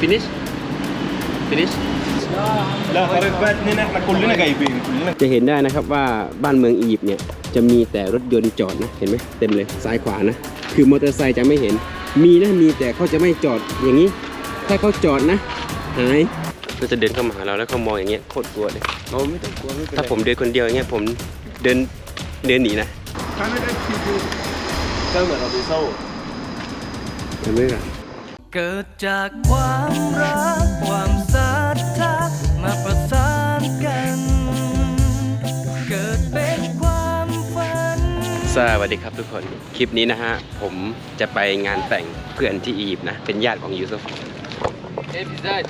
finish finish لا طريق بات هنا احنا كلنا جايبين كلنا จะเห็นได้นะครับว่าบ้านเมืองอียิปต์เนี่ยจะมีแต่รถยนต์จอดนะเห็นไหมเต็มเลยซ้ายขวานะ คือมอเตอร์ไซค์จะไม่เห็น มีนะมีแต่เขาจะไม่จอดอย่างนี้ ถ้าเขาจอดนะหายก็จะเดินเข้ามาหาเราแล้วเขามองอย่างเงี้ยโคตรกลัวเลย เราไม่ต้องกลัวไม่เป็นไร ถ้าผมเดินคนเดียวอย่างเงี้ยผมเดินเดินหนีนะ ก็เหมือนเราไปเศร้า เห็นไหมล่ะ เกิดจากความรัก ความศรัทธามาประสานกัน เกิดเป็นความฝัน สวัสดีครับทุกคน คลิปนี้นะฮะ ผมจะไปงานแต่งเพื่อนที่อียิปต์นะ เป็นญาติของยูซุฟ Hey Bizad,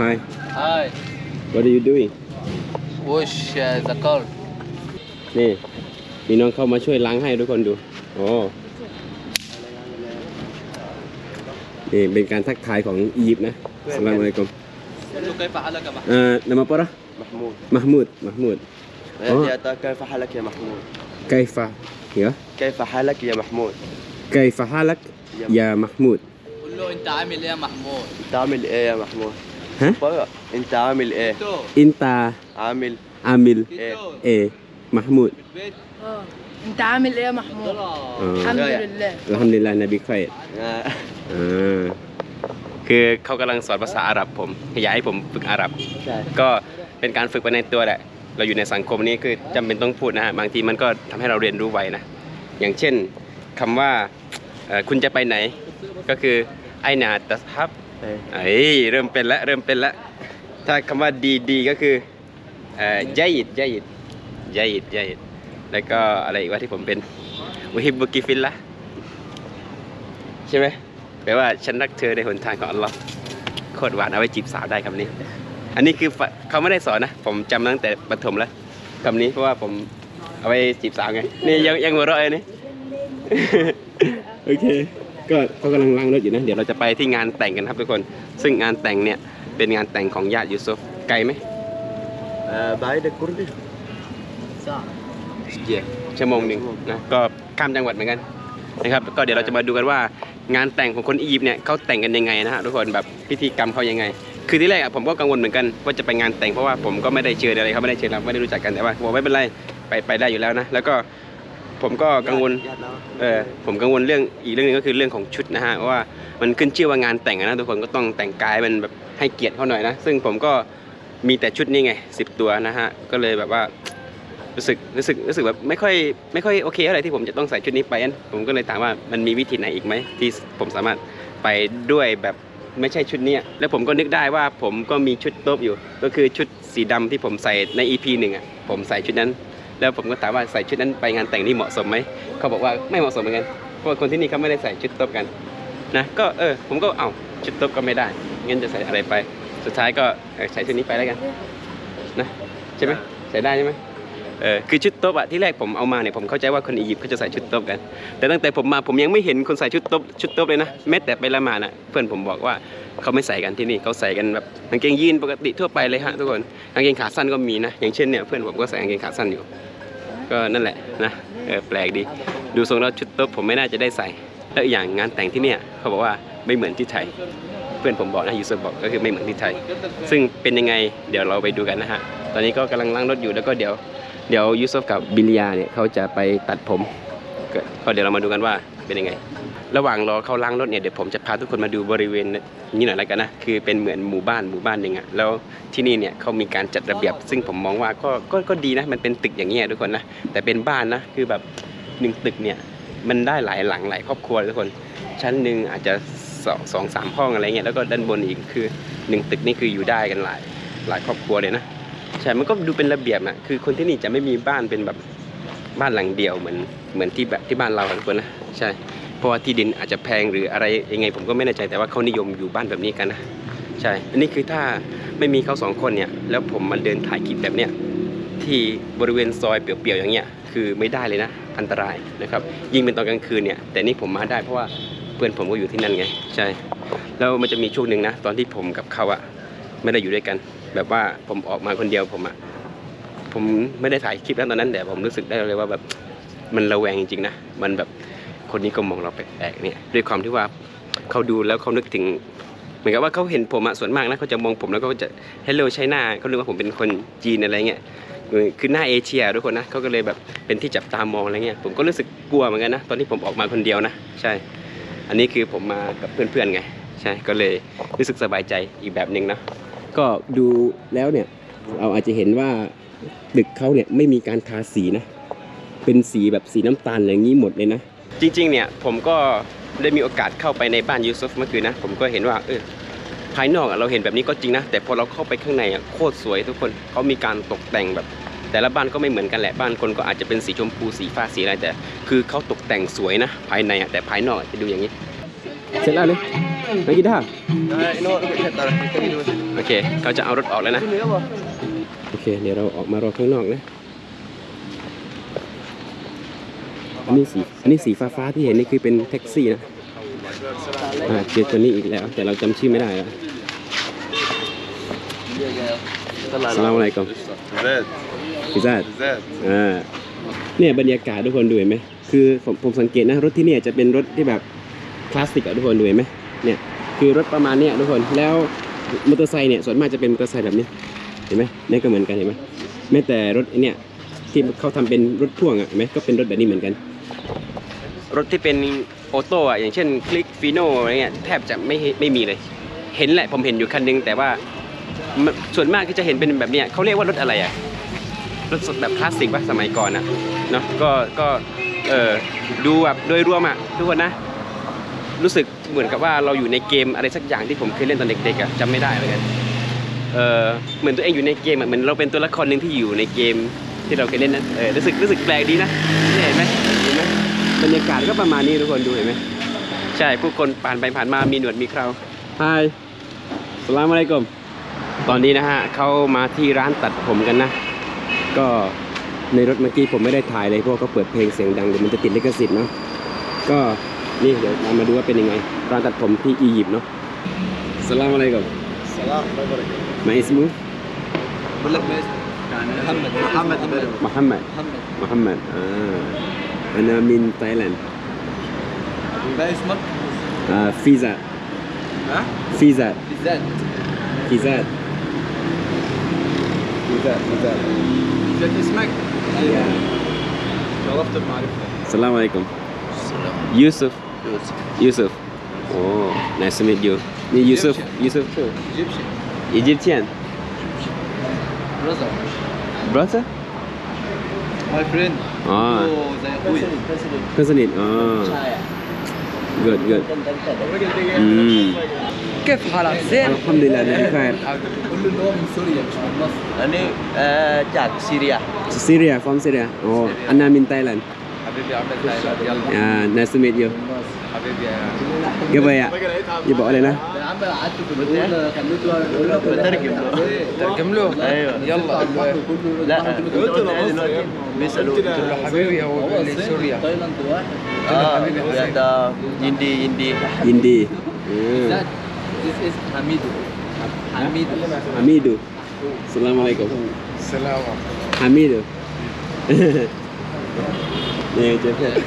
Hi hi. what are you doing Wash uh, the car. นี่ มีน้องเข้ามาช่วยล้างให้ทุกคนดู โอ้ นี่เป็นการทักทายของอียิปต์นะสลามอะลัยกุม قول له كيف حالك يا محمود؟ เอ่อนามาปะระ محمود มหมูดมหมูด يا تا كيف حالك يا محمود ไกฟะเหรอ كيف حالك يا محمود ไกฟะฮาลักยามหมูด قول له انت عامل ايه يا محمود؟ انت عامل ايه يا محمود ฮะ بقى انت عامل ايه تو อินตา عامل อามิล كيتو เอ มหมูด بالبيت اه انت عامل ايه يا محمود طلع อ๋อ الحمد رايح. لله อัลฮัมดุลิลลาฮ์นบีคอย آه. อ่าคือเขากำลังสอนภาษาอาหรับผมอยากให้ผมฝึกอาหรับ ใช่ ก็เป็นการฝึกไปในตัวแหละ เราอยู่ในสังคมนี้คือจำเป็นต้องพูดนะฮะ บางทีมันก็ทำให้เราเรียนรู้ไวนะ อย่างเช่นคำว่าเอ่อคุณจะไปไหน ก็คือไอนาตัสฮับ เอ้ย เอ้ยเริ่มเป็นแล้วเริ่มเป็นแล้ว ถ้าคำว่าดีดีก็คือเอ่อยายิดยายิด ยายิดยายิดแล้วก็อะไรอีกว่าที่ผมเป็นวฮิบบุกิฟิลละใช่ไหมแปลว่าฉันรักเธอในหนทางของอัลลอฮ์โคตรหวานเอาไว้จีบสาวได้คำนี้ อันนี้คือฝเขาไม่ได้สอนนะ ผมจำตั้งแต่ประถมแล้วคำนี้เพราะว่าผมเอาไว้จีบสาวไง นี่ยังยังหัวเราะเลยนี่ โอเค ก็เขากำลังล้างรถอยู่นะ เดี๋ยวเราจะไปที่งานแต่งกันครับทุกคน ซึ่งงานแต่งเนี่ยเป็นงานแต่งของญาติยูซุฟไกลไหม آه بعيد ก็เยี่ยมชั่วโมงหนึ่งนะก็ข้ามจังหวัดเหมือนกันนะครับก็เดี๋ยวเราจะมาดูกันว่างานแต่งของคนอียิปต์เนี่ยเขาแต่งกันยังไงนะฮะทุกคนแบบพิธีกรรมเขายังไง คือที่แรกอะผมก็กังวลเหมือนกันว่าจะไปงานแต่งเพราะว่าผมก็ไม่ได้เชิญอะไรเขาไม่ได้เชิญเราไม่ได้รู้จักกันแต่ว่าผมไม่เป็นไรไปไปได้อยู่แล้วนะแล้วก็ผมก็กังวลเออผมกังวลเรื่องอีกเรื่องนึงก็คือเรื่องของชุดนะฮะว่ามันขึ้นชื่อว่างานแต่งนะทุกคนก็ต้องแต่งกายมันแบบให้เกียรติเขาหน่อยนะซึ่งผมก็มีแต่ชุดนี่ไง10 ตัวนะฮะก็เลยแบบว่า รู้สึกรู้สึกรู้สึกแบบไม่ค่อยไม่ค่อยโอเคเท่าไหร่ที่ผมจะต้องใส่ชุดนี้ไปอันผมก็เลยถามว่ามันมีวิธีไหนอีกไหมที่ผมสามารถไปด้วยแบบไม่ใช่ชุดนี้แล้วผมก็นึกได้ว่าผมก็มีชุดโต๊ะอยู่ ก็คือชุดสีดำที่ผมใส่ใน EP หนึ่งอะผมใส่ชุดนั้น แล้วผมก็ถามว่าใส่ชุดนั้นไปงานแต่งนี่เหมาะสมไหมเขาบอกว่าไม่เหมาะสมเหมือนกันเพราะคนที่นี่เขาไม่ได้ใส่ชุดโต๊ะกันนะก็เออผมก็เอ้าชุดโต๊ะก็ไม่ได้งั้นจะใส่อะไรไป สุดท้ายก็ใส่ชุดนี้ไปแล้วกันนะใช่ไหมใส่ได้ใช่ไหม เออคือชุดโต๊ะอะที่แรกผมเอามาเนี่ยผมเข้าใจว่าคนอียิปต์เขาจะใส่ชุดโต๊ะกัน แต่ตั้งแต่ผมมาผมยังไม่เห็นคนใส่ชุดโต๊ะชุดโต๊ะเลยนะแม้แต่ไปละหมาดนะเพื่อนผมบอกว่าเขาไม่ใส่กันที่นี่เขาใส่กันแบบกางเกงยีนปกติทั่วไปเลยฮะทุกคนกางเกงขาสั้นก็มีนะ อย่างเช่นเนี่ยเพื่อนผมก็ใส่กางเกงขาสั้นอยู่ ก็นั่นแหละนะเออแปลกดี ดูทรงแล้วชุดโต๊ะผมไม่น่าจะได้ใส่แล้วอีกอย่างงานแต่งที่เนี่ยเขาบอกว่าไม่เหมือนที่ไทยเพื่อนผมบอกนะยูเซุฟบอกก็คือไม่เหมือนที่ไทย ซึ่งเป็นยังไงเดี๋ยวเราไปดูกันนะฮะตอนนี้ก็กำลังล้างรถอยู่แล้วก็เดี๋ยว เดี๋ยวยูซุฟกับบิลยาเนี่ยเขาจะไปตัดผมก็เดี๋ยวเรามาดูกันว่าเป็นยังไง ระหว่างรอเขาล้างรถเนี่ยเดี๋ยวผมจะพาทุกคนมาดูบริเวณนี้หน่อยแล้วกันนะคือเป็นเหมือนหมู่บ้านหมู่บ้านหนึ่งอะแล้วที่นี่เนี่ยเขามีการจัดระเบียบ ซึ่งผมมองว่าก็ก็ก็ดีนะมันเป็นตึกอย่างเงี้ยทุกคนนะแต่เป็นบ้านนะคือแบบหนึ่งตึกเนี่ยมันได้หลายหลังหลายครอบครัวทุกคน ชั้นหนึ่งอาจจะสองสองสามห้องอะไรเงี้ยแล้วก็ด้านบนอีกคือหนึ่งตึกนี่คืออยู่ได้กันหลายหลายครอบครัวเลยนะ ใช่ มันก็ดูเป็นระเบียบอะคือคนที่นี่จะไม่มีบ้านเป็นแบบบ้านหลังเดียวเหมือนเหมือนที่แบบที่บ้านเราทุกคนนะใช่ เพราะว่าที่ดินอาจจะแพงหรืออะไรยังไง ผมก็ไม่แน่ใจแต่ว่าเขานิยมอยู่บ้านแบบนี้กันนะใช่ อันนี้คือถ้าไม่มีเขาสองคนเนี่ย แล้วผมมาเดินถ่ายคลิปแบบเนี้ยที่บริเวณซอยเปี่ยวๆอย่างเงี้ยคือไม่ได้เลยนะ อันตรายนะครับ ยิ่งเป็นตอนกลางคืนเนี่ย แต่นี่ผมมาได้เพราะว่าเพื่อนผมก็อยู่ที่นั่นไง ใช่ แล้วมันจะมีช่วงหนึ่งนะ ตอนที่ผมกับเขาอะไม่ได้อยู่ด้วยกัน แบบว่าผมออกมาคนเดียวผมอะผมไม่ได้ถ่ายคลิปแล้วตอนนั้นแต่ผมรู้สึกได้เลยว่าแบบมันระแวงจริงๆนะมันแบบคนนี้ก็มองเราแปลกๆเนี่ยด้วยความที่ว่าเขาดูแล้วเขานึกถึงหมือนกับว่าเขาเห็นผมอะส่วนมากนะเขาจะมองผมแล้วก็จะ hello China เขาคิดว่าผมเป็นคนจีนอะไรเงี้ยคือคือหน้าเอเชียทุกคนนะเขาก็เลยแบบเป็นที่จับตามองอะไรเงี้ยผมก็รู้สึกกลัวเหมือนกันนะตอนที่ผมออกมาคนเดียวนะใช่ อันนี้คือผมมากับเพื่อนๆไงใช่ก็เลยรู้สึกสบายใจอีกแบบหนึ่งนะ ก็ดูแล้วเนี่ย เราอาจจะเห็นว่าตึกเขาเนี่ยไม่มีการทาสีนะ เป็นสีแบบสีน้ำตาลอะไรอย่างนี้หมดเลยนะ จริง ๆ เนี่ยผมก็ได้มีโอกาสเข้าไปในบ้านยูซุฟเมื่อคืนนะ ผมก็เห็นว่าเออภายนอกเราเห็นแบบนี้ก็จริงนะ แต่พอเราเข้าไปข้างในโคตรสวยทุกคนเขามีการตกแต่งแบบ แต่ละบ้านก็ไม่เหมือนกันแหละบ้านคนก็อาจจะเป็นสีชมพูสีฟ้าสีอะไรแต่ คือเขาตกแต่งสวยนะ ภายในแต่ภายนอกจะดูอย่างนี้ เสร็จแล้วนี่นักกีฬาโอเค เขาจะเอารถออกแล้วนะ โอเค เดี๋ยวเราออกมารอข้างนอกนะ อันนี้สี อันนี้สีฟ้าฟ้าที่เห็นนี่คือเป็นแท็กซี่นะอ่าเจอตัวนี้อีกแล้ว แต่เราจำชื่อไม่ได้แล้วสลามอะไรก่อนพิซซ่าอ่าเนี่ยบรรยากาศทุกคนดูเห็นไหมคือผมผมสังเกตนะรถที่เนี่ยจะเป็นรถที่แบบ ลาสสิกอะทุกคนดูเห็นไหมเนี่ยคือรถประมาณเนี้ยทุกคนแล้วมอเตอร์ไซค์เนี่ยส่วนมากจะเป็นมอเตอร์ไซค์แบบนี้เห็นไหมนี่ก็เหมือนกันเห็นไหมแม้แต่รถไอเนี่ยที่เขาทำเป็นรถพ่วงอะเห็นไหมก็เป็นรถแบบนี้เหมือนกัน รถที่เป็นออโต้อะอย่างเช่นคลิกฟีโนอะไรเงี้ยแทบจะไม่ไม่มีเลย เห็นแหละผมเห็นอยู่คันนึง แต่ว่าส่วนมากก็จะเห็นเป็นแบบเนี้ยเขาเรียกว่ารถอะไรอะรถแบบคลาสสิกป่ะสมัยก่อนอะเนาะก็ก็เออดูแบบโดยรวมอะทุกคนนะ รู้สึกเหมือนกับว่าเราอยู่ในเกมอะไรสักอย่างที่ผมเคยเล่นตอนเด็กๆอะจำไม่ได้เหมือนกันเออเหมือนตัวเองอยู่ในเกมอะเหมือนเราเป็นตัวละครหนึ่งที่อยู่ในเกมที่เราเคยเล่นนะเออรู้สึกรู้สึกแปลกดีนะเนี่ยเห็นไหมเห็นไหมบรรยากาศก็ประมาณนี้ทุกคนดูเห็นไหมใช่ผู้คนผ่านไปผ่านมามีหนวดมีเคราฮายสลามอะไรกมตอนนี้นะฮะเขามาที่ร้านตัดผมกันนะ ก็ในรถเมื่อกี้ผมไม่ได้ถ่ายเลยเพราะว่าเขาเปิดเพลงเสียงดังเดี๋ยวมันจะติดลิขสิทธิ์เนาะก็ นี่เดี๋ยวเรามาดูว่าเป็นยังไงร้านตัดผมที่อียิปต์เนาะสลามอะไรกม سلام الله يبارك ما اسمه بقول لك ما اسمك يعني محمد محمد بدر. محمد محمد محمد آه. أنا من تايلاند ده اسمك آه. فيزا ها فيزا بالذات فيزا فيزا فيزا بالذات اسمك Yeah. شرفت بمعرفتك السلام عليكم السلام يوسف Yusuf. Oh, nice to meet you. Yusuf. Yusuf. Egyptian. Egyptian. Egyptian. Brother. Brother? My friend. Ah. Oh, Ah. President. President. President. Ah. Good, good. Mm. كيف حالك؟ زين؟ الحمد لله انا بخير. كل اللغه من سوريا مش من مصر. انا جاك سوريا. سوريا فروم سوريا. اوه انا من تايلاند. حبيبي عمل تايلاند يلا. Yeah, nice to meet you. حبيبي يا Gak ya? Ya bawa Lena. يا عم قعدت في الاول خليته يقول لك بترجم له ترجم له أيوه يلا لا دلوقتي بيسألوا حبيبي هو بيقول لي سوريا تايلاند واحد اه ده يندي يندي Indi. Hmm. That this is Hamidu Hamidu Hamidu. Assalamualaikum. سلام Hamidu. Nih, cepet.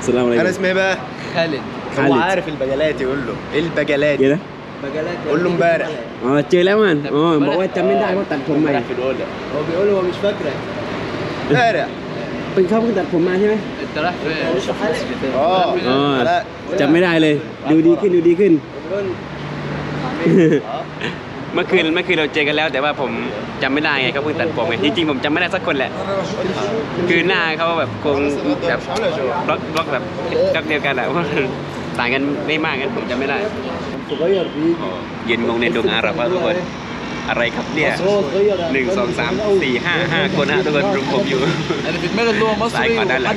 Assalamualaikum. انا اسمي ايه بقى؟ خالد. هو عارف البجلات يقول له إيه البجلات كده إيه بجلات قول له امبارح. آه انت لمن آه ما هو التمرين ده هيحط على الكمية في الأولى. هو بيقول هو مش فاكرك امبارح. كنت ده الكمية هنا؟ انت رايح فين؟ آه. آه. التمرين عليه دوديكن دوديكن เมื่อคืนเมื่อคืนเราเจอกันแล้ว แต่ว่าผมจำไม่ได้ไงเขาเพิ่งตัดผมไงจริงๆผมจำไม่ได้สักคนแหละ คือหน้าเขาแบบคงแบบล็อกล็อกแบบบล็อกเดียวกันอะว่าต่างกันไม่มากกันผมจำไม่ได้เย็นงงในดวงอาหรับว่าทุกคนอะไรครับเนี่ยหนึ่งสองสามสี่ห้าห้าคนฮะทุกคนรวมผมอยู่สายก่อนด้านหลัง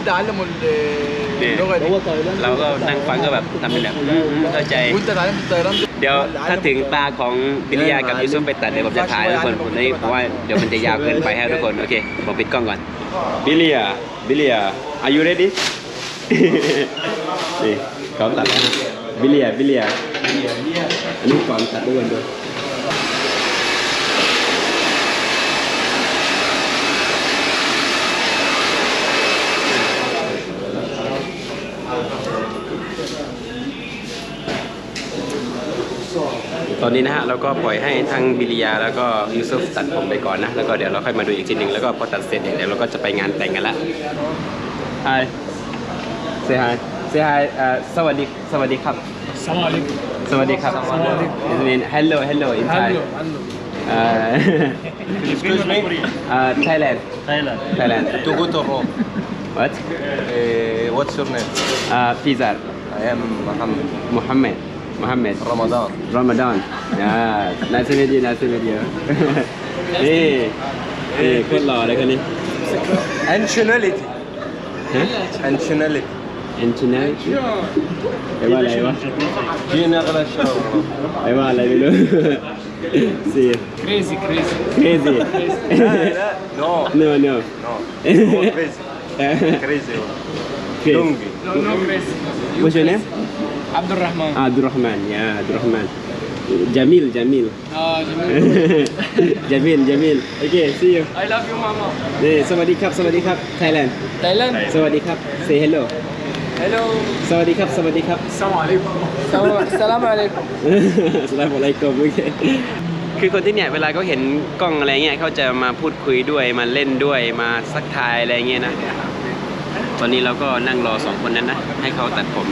เราก็นั่งฟังก็แบบทำเป็นแบบเข้าใจ เดี๋ยวถ้าถึงตาของบิลลี่ยากับยูซุ่มไปตัดเดี๋ยวผมจะถ่ายทุกคนผมนี่เพราะว่าเดี๋ยวมันจะยาวเกินไปให้ทุกคนโอเคผมปิดกล้องก่อนบิลลี่ยาบิลลี่ยา are you ready นี่ก่อนตัดนะบิลลี่ยาบิลลี่ยาอันนี้ก่อนตัดด้วยกันด้วย ตอนนี้นะฮะเราก็ปล่อยให้ทั้งบิลิยาแล้วก็ยูซุฟตัดผมไปก่อนนะ แล้วก็เดี๋ยวเราค่อยมาดูอีกทีหนึ่งแล้วก็พอตัดเสร็จเนี่ยเดี๋ยวเราก็จะไปงานแต่งกันละ Hi say hi say hi เอ่อสวัสดีสวัสดีครับ สวัสดีสวัสดีครับ It mean hello hello in Thai Uh, Excuse me. uh, Thailand Thailand. Thailand To go to Rome. what Eh, what's your name? uh, Fizar I am Muhammad. Muhammad Muhammad Ramadan. Ramadan yeah nice to meet you nice to meet you นี่นี่โคตรหล่อเลยคนนี้ Nationality. ฮะ Nationality. Engineering แปลว่าอะไรวะ Generation. แปลว่าอะไรไม่รู้ สิ Crazy, crazy. crazy No. no no No. No crazy. Crazy. Okay. Lungi. No, no crazy. What's your name? Abdul Rahman. Abdul Rahman yeah Abdul Rahman Jamil Jamil Ah, Jamil Jamil okay see you I love you, mama. นี่สวัสดีครับ สวัสดีครับ Thailand Thailand. สวัสดีครับ say hello Hello. สวัสดีครับ สวัสดีครับ Salam alaikum. Salam alaikum. สลามอะไรกมโอเคคือคนที่เนี่ยเวลาเขาเห็นกล้องอะไรเงี้ยเขาจะมาพูดคุยด้วยมาเล่นด้วยมาสักทายอะไรเงี้ยนะ ตอนนี้เราก็นั่งรอสองคนนั้นนะให้เขาตัดผม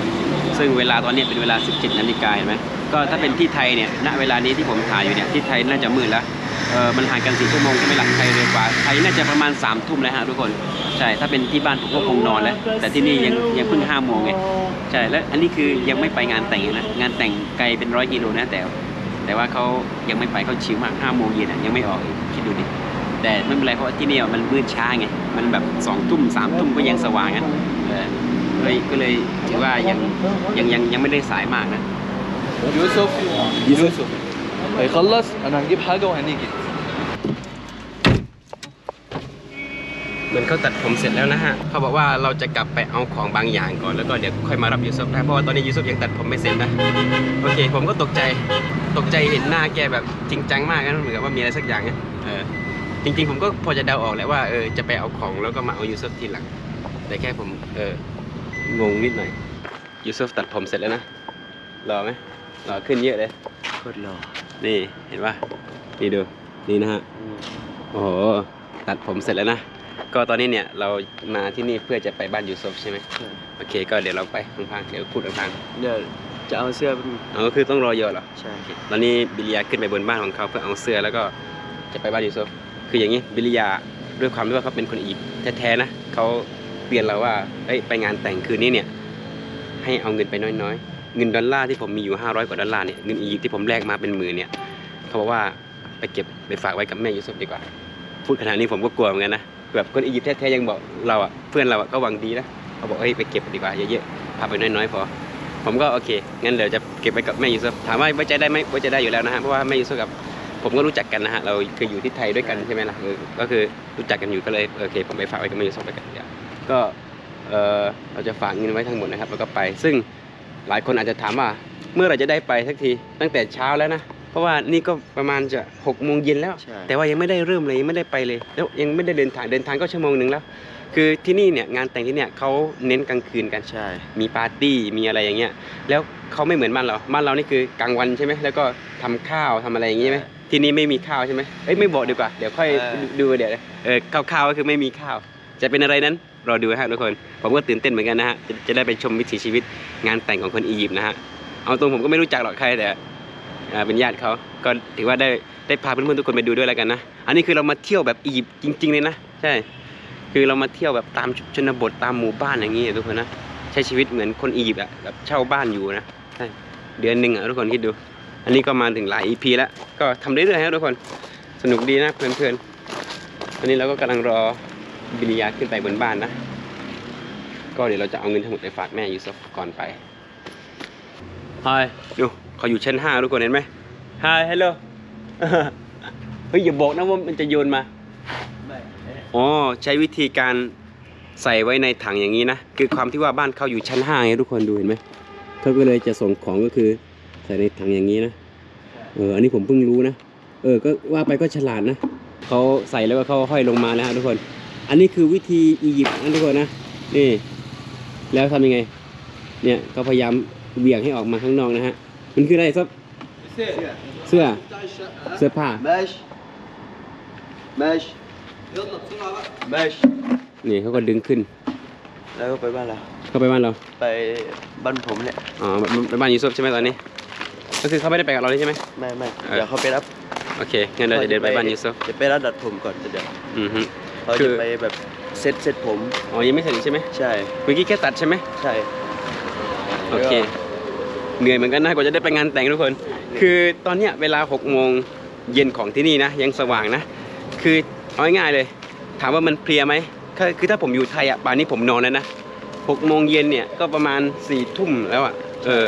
ซึ่งเวลาตอนนี้เป็นเวลา 17นาฬิกาเห็นไหมก็ถ้าเป็นที่ไทยเนี่ยณเวลานี้ที่ผมถ่ายอยู่เนี่ยที่ไทยน่าจะมืดแล้วเออมันห่างกันสี่ชั่วโมงใช่ไหมล่ะไทยเร็วกว่าไทยน่าจะประมาณ3ามทุ่มแล้วฮะทุกคนใช่ถ้าเป็นที่บ้านผมก็คงนอนแล้ว แต่ที่นี่ยังยังเพิ่งห้าโมงไงใช่แล้วอันนี้คือยังไม่ไปงานแต่งนะงานแต่งไกลเป็นร้อยกิโลนะแต่ แต่ว่าเขายังไม่ไปเขาชิวมากห้าโมงเย็นอะยังไม่ออกคิดดูดิแต่ไม่เป็นไรเพราะที่นี่มันมืดช้าไงมันแบบสองทุ่มสามทุ่มก็ยังสว่างอะ เออเลยก็เลยถือว่ายังยังยังยังไม่ได้สายมากนะ يوسف يوسف. هيخلص انا هنجيب حاجه وهنيجي เหมือนเขาตัดผมเสร็จแล้วนะฮะ เขาบอกว่าเราจะกลับไปเอาของบางอย่างก่อนแล้วก็เดี๋ยวค่อยมารับยูซุฟนะเพราะว่าตอนนี้ยูซุฟยังตัดผมไม่เสร็จนะ โอเค ผมก็ตกใจ ตกใจเห็นหน้าแกแบบจริงจังมากนะเหมือนกับว่ามีอะไรสักอย่างนะเออ จริง ๆ ผมก็พอจะเดาออกแหละว่าเออจะไปเอาของแล้วก็มาเอายูซุฟทีหลัง แต่แค่ผมเออ งงนิดหน่อยยูซุฟตัดผมเสร็จแล้วนะรอไหมรอขึ้นเยอะเลยโคตรหล่อนี่เห็นปะนี่ดูนี่นะฮะโอ้โหตัดผมเสร็จแล้วนะก็ตอนนี้เนี่ยเรามาที่นี่เพื่อจะไปบ้านยูซุฟใช่ไหมโอเค ก็เดี๋ยวเราไปพังๆเดี๋ยวพูดพังเดี๋ยวจะเอาเสื้อเป็นๆเอาก็คือต้องรอเยอะเหรอใช่ตอนนี้บิลยาขึ้นไปบนบ้านของเขาเพื่อเอาเสื้อแล้วก็จะไปบ้านยูซุฟคืออย่างนี้บิลยาด้วยความที่ว่าเขาเป็นคนอียิปต์แท้ๆนะเขาเตือนเราว่าเอ้ยไปงานแต่งคืนนี้เนี่ย ให้เอาเงินไปน้อยๆ เงินดอลลาร์ที่ผมมีอยู่ 500 กว่าดอลลาร์เนี่ย เงินอียิปต์ที่ผมแลกมาเป็นหมื่นเนี่ย เขาบอกว่าไปเก็บไปฝากไว้กับแม่ยูซุฟดีกว่า พูดขนาดนี้ผมก็กลัวเหมือนกันนะ แบบคนอียิปต์แท้ๆยังบอกเราอะ เพื่อนเราอะก็หวังดีนะ เขาบอกเฮ้ยไปเก็บดีกว่าเยอะๆ พาไปน้อยๆพอ ผมก็โอเค งั้นเดี๋ยวจะเก็บไว้กับแม่ยูซุฟถามว่าไว้ใจได้ไหมไว้ใจได้อยู่แล้วนะฮะ เพราะว่าแม่ยูซุฟกับผมก็รู้จักกันนะฮะ เราเคยอยู่ที่ไทยด้วยกันใช่ไหมล่ะก็คือรู้จักกันอยู่ก็เลยโอเค ผมไปฝากไว้กับแม่ยูซุฟไปกันเดี๋ยว ก็เออเราจะฝากเงินไว้ทั้งหมดนะครับ แล้วก็ไป ซึ่งหลายคนอาจจะถามว่า เมื่อไหรจะได้ไปสักทีตั้งแต่เช้าแล้วนะ เพราะว่านี่ก็ประมาณจะหกโมงเย็นแล้ว ใช่ แต่ว่ายังไม่ได้เริ่มเลยยังไม่ได้ไปเลย แล้วยังไม่ได้เดินทางเดินทางก็ชั่วโมงหนึ่งแล้ว คือที่นี่เนี่ยงานแต่งที่เนี่ยเขาเน้นกลางคืนกัน ใช่ มีปาร์ตี้มีอะไรอย่างเงี้ยแล้วเขาไม่เหมือนบ้านเราบ้านเรานี่คือกลางวันใช่ไหมแล้วก็ทำข้าวทำอะไรอย่างงี้ใช่ไหมที่นี่ไม่มีข้าวใช่ไหมเอ้ยไม่บอกดีกว่าเดี๋ยวค่อยดูเดี๋ยวเออข้าวๆก็คือไม่มีข้าว จะเป็นอะไรนั้น รอดูฮะทุกคน ผมก็ตื่นเต้นเหมือนกันนะฮะจะจะได้ไปชมวิถีชีวิตงานแต่งของคนอียิปต์นะฮะเอาตรงผมก็ไม่รู้จักหรอกใครแต่เป็นญาติเขาก็ถือว่าได้ได้พาเพื่อนๆทุกคนไปดูด้วยแล้วกันนะ อันนี้คือเรามาเที่ยวแบบอียิปต์จริง ๆเลยนะใช่ คือเรามาเที่ยวแบบตามชนบทตามหมู่บ้านอย่างนี้อะทุกคนนะใช้ชีวิตเหมือนคนอียิปต์อะแบบเช่าบ้านอยู่นะใช่เดือนหนึ่งอะทุกคนคิดดู อันนี้ก็มาถึงหลาย EP แล้วก็ทำเรื่อยๆครับทุกคนสนุกดีนะเพื่อนๆตอนนี้เราก็กำลังรอ บินิยาขึ้นไปบนบ้านนะ ก็เดี๋ยวเราจะเอาเงินทั้งหมดไปฝากแม่ยูซุฟก่อนไป Hi ดูเขาอยู่ชั้นห้าทุกคนเห็นไหม Hi hello เฮ้ยอย่าบอกนะว่ามันจะโยนมา อ๋อใช้วิธีการใส่ไว้ในถังอย่างนี้นะ คือความที่ว่าบ้านเขาอยู่ชั้นห้าไงทุกคนดูเห็นไหมเขาก็เลยจะส่งของก็คือใส่ในถังอย่างนี้นะเอออันนี้ผมเพิ่งรู้นะ เออก็ว่าไปก็ฉลาดนะเขาใส่แล้วก็เขาห้อยลงมานะฮะทุกคน อันนี้คือวิธีอียิปต์นะทุกคนนะนี่ แล้วทำยังไง เนี่ยก็พยายามเบี่ยงให้ออกมาข้างนอกนะฮะ มันคืออะไรซับเสื้อเสื้อเสื้อผ้าแมชแมชแมชนี่เขาก็ดึงขึ้น แล้วก็ไปบ้านเราเขาไปบ้านเรา ไปบ้านผมเนี่ยอ๋อไปบ้านยูซุปใช่ไหมตอนนี้ก็คือเขาไม่ได้ไปกับเราใช่ไหมไม่ไม่เดี๋ยวเขาไปรับโอเคงั้นเราจะเดินไปบ้านยูซุปจะไปรับดัดผมก่อนจะเดี๋ยวอือฮึ เขาคืจะอ ไปแบบเซ็ตเซ็ตผม อ๋อ ยังไม่เสร็จใช่ไหมใช่ เมื่อกี้แค่ตัดใช่ไหมใช่ โอเค เหนื่อยเหมือนกันนะกว่าจะได้ไปงานแต่งทุกคน คือตอนเนี้ยเวลา6โมงเย็นของที่นี่นะ ยังสว่างนะ คือเอาง่ายๆเลย ถามว่ามันเพลียไหมคือคือถ้าผมอยู่ไทยอะป่านนี้ผมนอนแล้วนะ6โมงเย็นเนี่ยก็ประมาณ4ี่ทุ่มแล้วอะ เออ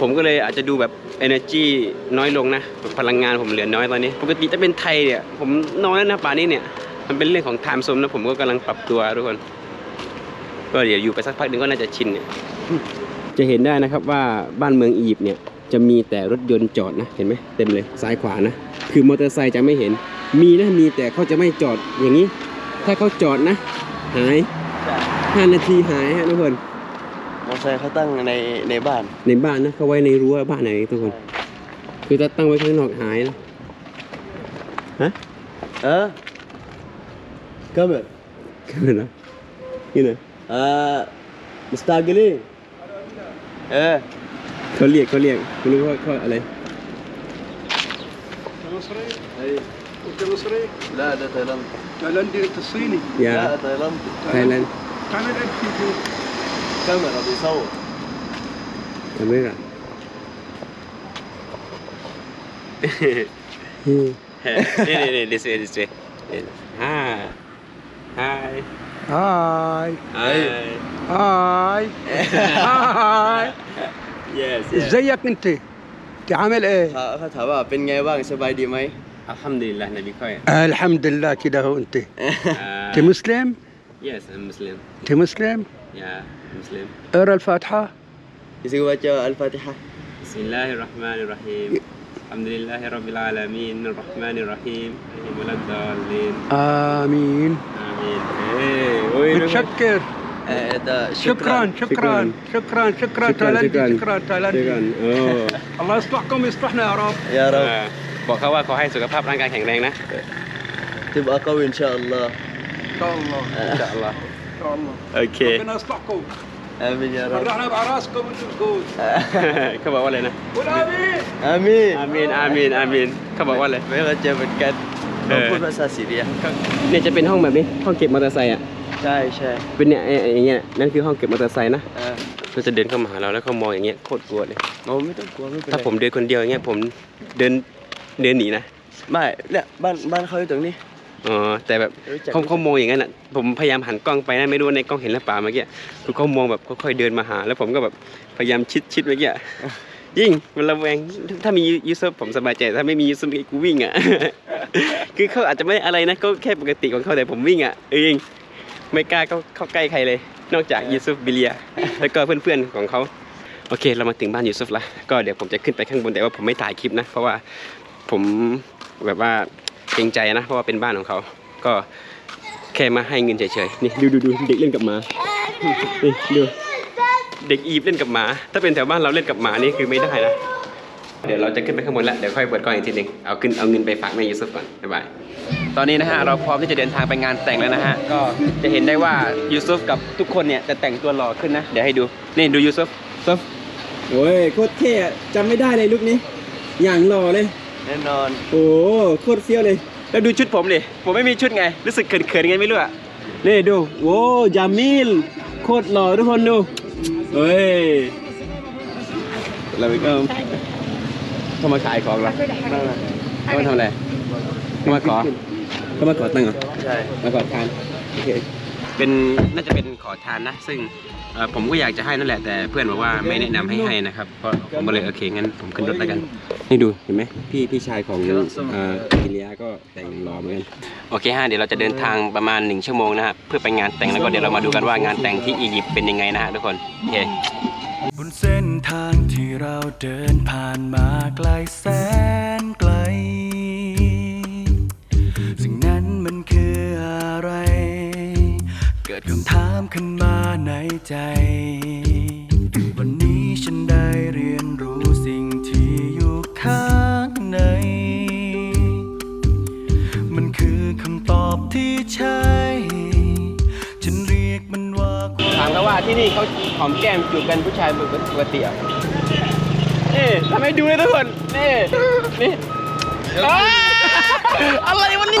ผมก็เลยอาจจะดูแบบ energy น้อยลงนะแบบพลังงานผมเหลือน้อยตอนนี้ ปกติถ้าเป็นไทยเนี่ย ผมนอนแล้วนะป่านนี้เนี่ย มันเป็นเรื่องของ time zone นะผมก็กำลังปรับตัวทุกคน ก็เดี๋ยวอยู่ไปสักพักหนึ่งก็น่าจะชินเนี่ยจะเห็นได้นะครับว่าบ้านเมืองอียิปต์เนี่ยจะมีแต่รถยนต์จอดนะเห็นไหมเต็มเลยซ้ายขวานะ คือมอเตอร์ไซค์จะไม่เห็น มีนะมีแต่เขาจะไม่จอดอย่างนี้ ถ้าเขาจอดนะ หายห้านาทีหายฮะทุกคนมอเตอร์ไซค์เขาตั้งในในบ้านในบ้านนะเขาไว้ในรั้วบ้านไหนทุกคน คือถ้าตั้งไว้ข้างนอกหายนะฮะเออ كاميرا. كاميرا. هنا. آه مستعجلين. إيه. كوليك كوليك كوليك كوليك علي. مصري؟ أي. أنت مصري؟ لا ده تايلاندي تايلاندي أنت الصيني؟ لا تايلاندي تايلاندي تعمل إيه في كاميرا بيصور. كاميرا. Nee, nee, nee, this way, this way. Ah. هاي هاي هاي هاي هاي يس إزيك أنت؟ أنت عامل إيه؟ اخذتها بقى بين جاي بقى؟ سباي دي ماي الحمد لله إحنا بخير الحمد لله كده هو أنت. أنت مسلم؟ يس ام مسلم أنت مسلم؟ يا مسلم اقرا الفاتحة؟ يسوي الفاتحة؟ بسم الله الرحمن الرحيم. الحمد لله رب العالمين. الرحمن الرحيم. ولا الضالين آمين. متشكر eh, ده شكرا شكرا شكرا شكرا تايلاندي شكرا تايلاندي Syukran. Oh. الله يصلحكم ويصلحنا يا رب Ya Rab อ่าบอกเขาว่าขอให้สุขภาพร่างกายแข็งแรงนะ تبقى قوي إن شاء الله ان شاء الله ان شاء الله ان شاء الله โอเค ربنا يصلحكم آمين يا رب فرحنا بعراسكم وانتم سجود เขาบอกว่าอะไรนะ قول امين آمين อามีนอามีนอามีน เขาบอกว่าอะไรไม่เข้าใจเหมือนกันเอเราอพูดภาษาซีเรียเนี่ยจะเป็นห้องแบบนี้ห้องเก็บมอเตอร์ไซค์อะใช่ใช่เป็นเนี่ยไอ้ไอ้อย่างเงี้ยนั่นคือห้องเก็บมอเตอร์ไซค์นะเออก็จะเดินเข้ามาหาเราแล้วเขามองอย่างเงี้ยโคตรกลัวเลยโอ้ไม่ต้องกลัวไม่เป็นไรถ้าผมเดินคนเดียวอย่างเงี้ยผมเดินเดินหนีนะไม่เนี่ยบ้านบ้านเขาอยู่ตรงนี้อ๋อแต่แบบรู้จักเขาเขามองอย่างนั้นอะผมพยายามหันกล้องไปนะไม่รู้ว่าในกล้องเห็นหรือเปล่าเมื่อกี้คือเขามองแบบค่อยๆเดินมาหา แล้วผมก็แบบพยายามชิดชิดเมื่อกี้ ยิ่งมันระแวงถ้ามียูเซอร์ผมสบายใจ ถ้าไม่มียูเซอร์กูวิ่งอะ คือเขาอาจจะไม่อะไรนะก็แค่ปกติของเขาแต่ผมวิ่งอะเออจริงไม่กล้าเข้าเข้าใกล้ใครเลย นอกจากยูซุฟบิเลีย แล้วก็เพื่อนๆของเขาโอเค เรามาถึงบ้านยูซุฟละก็เดี๋ยวผมจะขึ้นไปข้างบนแต่ว่าผมไม่ถ่ายคลิปนะ เพราะว่าผมแบบว่าเกรงใจนะ เพราะว่าเป็นบ้านของเขา ก็แค่มาให้เงินเฉยๆ นี่ดูดูดูเด็กเล่นกับหมานี่ดู เด็กอีฟเล่นกับหมา ถ้าเป็นแถวบ้านเราเล่นกับหมานี่คือไม่ได้นะ เดี๋ยวเราจะขึ้นไปข้างบนแล้ว เดี๋ยวค่อยเปิดกล้องอีกทีหนึงเอาขึ้นเอาเงินไปฝากแม่ยูซุฟก่อนบ๊ายบายตอนนี้นะฮะเราพร้อมที่จะเดินทางไปงานแต่งแล้วนะฮะก็จะเห็นได้ว่ายูซุฟกับทุกคนเนี่ยจะแต่งตัวหล่อขึ้นนะเดี๋ยวให้ดูนี่ดูยูซุฟซุฟโอ้ยโคตรเท่จำไม่ได้เลยลุกนี้ อย่างหล่อเลยแน่นอน โอ้โคตรเฟี้ยวเลย แล้วดูชุดผมดิผมไม่มีชุดไง รู้สึกเขินๆไงไม่รู้อะนี่ดูโว้ยามิลโคตรหล่อทุกคนดู เฮ้ยเราไปก็เข้ามาขายของเหรอเข้ามาทำอะไรเข้ามาขอเข้ามาขอตังค์เหรอใช่มาขอทานโอเค เป็นน่าจะเป็นขอทานนะ ซึ่งเอ่อผมก็อยากจะให้นั่นแหละแต่เพื่อนบอกว่าไม่แนะนำให้ให้นะครับเพราะผมก็เลยโอเคงั้นผมขึ้นรถแล้วกัน นี่ดูเห็นไหมพี่พี่ชายของเอ่อกิเลียก็แต่งรอเหมือนกันโอเคฮะเดี๋ยวเราจะเดินทางประมาณ 1 ชั่วโมงนะครับเพื่อไปงานแต่งแล้วก็เดี๋ยวเรามาดูกันว่างานแต่งที่อียิปต์เป็นยังไงนะฮะทุกคนโอเค บนเส้นทางที่เราเดินผ่านมาไกลแสน จ วันนี้ฉันได้เรียนรู้สิ่งที่อยู่ข้างใน มันคือคำตอบที่ใช่ ฉันเรียกมันว่าถามแล้วว่าที่นี่เขาหอมแก้มจูบกันผู้ชายปกติอะเอ๊ะทำให้ดูเลยทุกคน นี่ นี่อะไรวันนี้